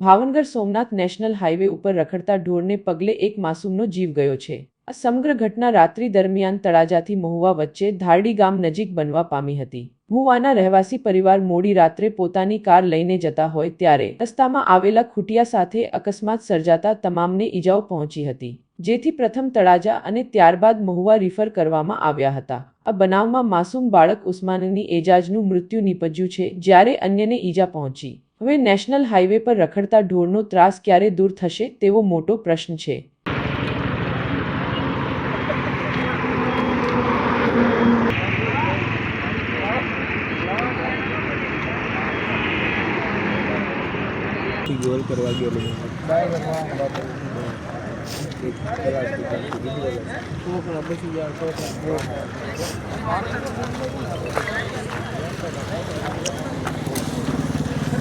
Bhavnagar Somnath national highway ઉપર રખડતા ઢોરને પગલે એક માસૂમનો જીવ ગયો છે. આ સમગ્ર ઘટના રાત્રિ દરમિયાન તળાજાથી મહુવા વચ્ચે ધારડી ગામ નજીક બનવા પામી હતી. મહુવાના રહેવાસી પરિવાર મોડી રાત્રે પોતાની કાર લઈને જતા હોય ત્યારે રસ્તામાં આવેલા ખૂટિયા સાથે અકસ્માત સર્જાતા તમામને ઈજાઓ પહોંચી હતી. જેથી પ્રથમ તળાજા અને ત્યારબાદ મહુવા રિફર કરવામાં આવ્યા હતા. આ બનાવમાં માસૂમ બાળક ઉસ્માનની એજાજનું મૃત્યુ નીપજ્યું છે, જ્યારે અન્યને ઈજા પહોંચી. હવે નેશનલ હાઈવે પર રખડતા ઢોરનો ત્રાસ ક્યારે દૂર થશે તેવો મોટો પ્રશ્ન છે. કરવા ગયેલો